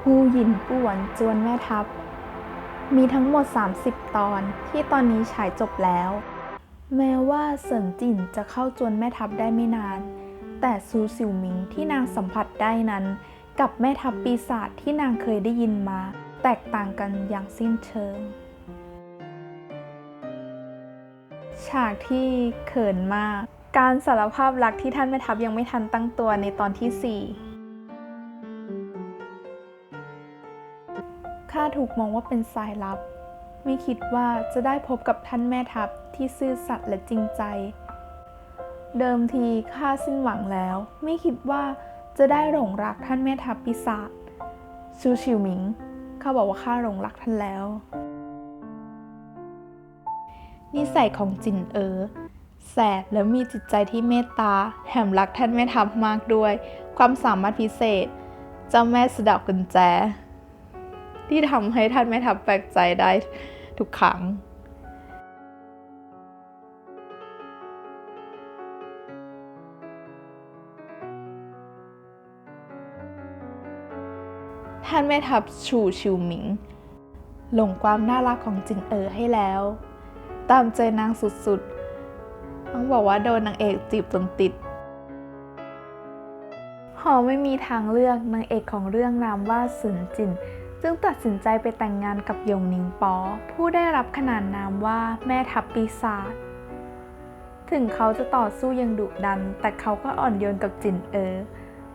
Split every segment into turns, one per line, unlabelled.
ฮูหยินป่วนจวนแม่ทัพ มีทั้งหมด 30 ตอนที่ตอนนี้ฉายจบแล้ว แม้ว่าเสินจินจะเข้าจวนแม่ทัพได้ไม่นาน แต่ซูซิวหมิงที่นางสัมผัสได้นั้น กับแม่ทัพปีศาจที่นางเคยได้ยินมา แตกต่างกันอย่างสิ้นเชิงฉากที่เขินมาก การสารภาพรักที่ท่านแม่ทัพยังไม่ทันตั้งตัวในตอนที่ 4 ข้าถูกมองว่าเป็นสายลับ ไม่คิดว่าจะได้พบกับท่านแม่ทัพที่ซื่อสัตย์และจริงใจ เดิมทีข้าสิ้นหวังแล้ว ไม่คิดว่าจะได้หลงรักท่านแม่ทัพปีศาจซูชิวหมิงข้าบอกว่าข้าหลงรักท่านแล้ว นิสัยของจินเอ๋อ แสบและมีจิตใจที่เมตตา แถมรักท่านแม่ทัพมากด้วย ความสามารถพิเศษ เจ้าแม่สะดับกุญแจ ที่ทำให้ท่านแม่ทัพแปลกใจได้ทุกครั้งท่านแม่ทัพชูชิวหมิง หลงความน่ารักของจินเอ๋อให้แล้ว ตามใจนางสุดๆ ต้องบอกว่าโดนนางเอกจีบจนติดพอไม่มีทางเลือกนางเอกของเรื่องนามว่าสุนจิน จึงตัดสินใจไปแต่งงานกับหยงนิงปอ ผู้ได้รับขนานนามว่าแม่ทัพปีศาจถึงเขาจะต่อสู้ยังดุดัน แต่เขาก็อ่อนโยนกับจินเออ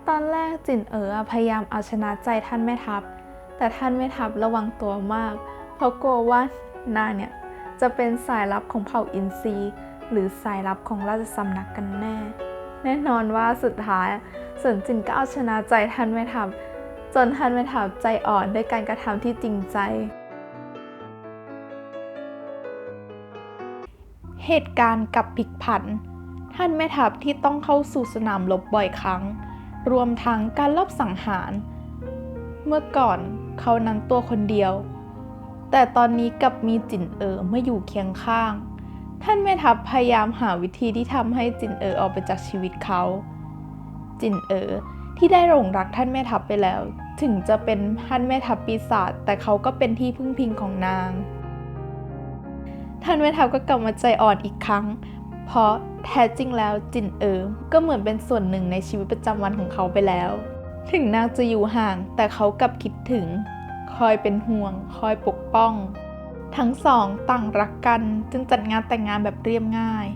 ตอนแรกจินเออพยายามเอาชนะใจท่านแม่ทัพ แต่ท่านแม่ทัพระวังตัวมาก เพราะกลัวว่านางเนี่ยจะเป็นสายลับของเผ่าอินซีย์ หรือสายลับของราชสำนักกันแน่ แน่นอนว่าสุดท้ายสินจินก็เอาชนะใจท่านแม่ทัพจนท่านแม่ทัพใจอ่อนด้วยการกระทำที่จริงใจ เหตุการณ์กับพลิกผัน ท่านแม่ทัพที่ต้องเข้าสู่สนามรบบ่อยครั้ง รวมทั้งการลอบสังหาร เมื่อก่อนเขานั้นตัวคนเดียว แต่ตอนนี้กลับมีจินเอ๋อมาอยู่เคียงข้าง ท่านแม่ทัพพยายามหาวิธีที่ทำให้จินเอ๋อออกไปจากชีวิตเขา จินเอ๋อที่ได้หลงรักท่านแม่ทัพไปแล้ว ถึงจะเป็นท่านแม่ทัพปีศาจแต่เขาก็เป็นที่พึ่งพิงของนาง ท่านแม่ทัพก็กลับมาใจอ่อนอีกครั้ง เพราะแท้จริงแล้วจินเอ๋อก็เหมือนเป็นส่วนหนึ่งในชีวิตประจำวันของเขาไปแล้ว ถึงนางจะอยู่ห่างแต่เขากลับคิดถึง คอยเป็นห่วง คอยปกป้อง ทั้งสองต่างรักกันจึงจัดงานแต่งงานแบบเรียบง่าย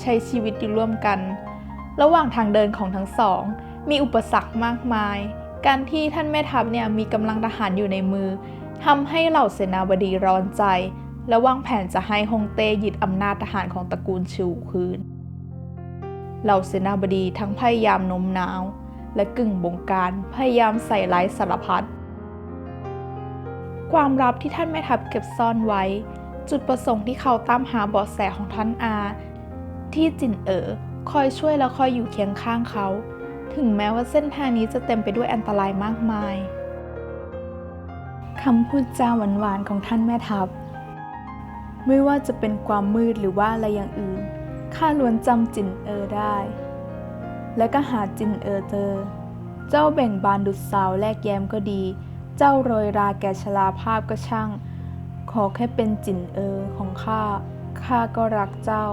ใช้ชีวิตอยู่ร่วมกัน ระหว่างทางเดินของทั้งสอง มีอุปสรรคมากมาย การที่ท่านแม่ทัพเนี่ยมีกำลังทหารอยู่ในมือทำให้เหล่าเสนาบดีร้อนใจ และวางแผนจะให้ฮงเต้ยึดอำนาจทหารของตระกูลชิวคืน เหล่าเสนาบดีทั้งพยายามโน้มน้าว และกึ่งบงการพยายามใส่ร้ายสารพัด ความลับที่ท่านแม่ทัพเก็บซ่อนไว้ จุดประสงค์ที่เขาตามหาเบาะแสของท่านอา ที่จินเอ๋อคอยช่วยและคอยอยู่เคียงข้างเขา ถึงแม้ว่าเส้นทางนี้จะเต็มไปด้วยอันตรายมากมายคำพูดจาหวานๆของท่านแม่ทัพ ไม่ว่าจะเป็นความมืดหรือว่าอะไรอย่างอื่นข้าล้วนจำจินเออได้ และก็หาจินเออเจอ เจ้าแบ่งบานดุดสาวแลกแย้มก็ดี เจ้าโรยราแก่ชราภาพก็ช่าง ขอแค่เป็นจินเออของข้า ข้าก็รักเจ้า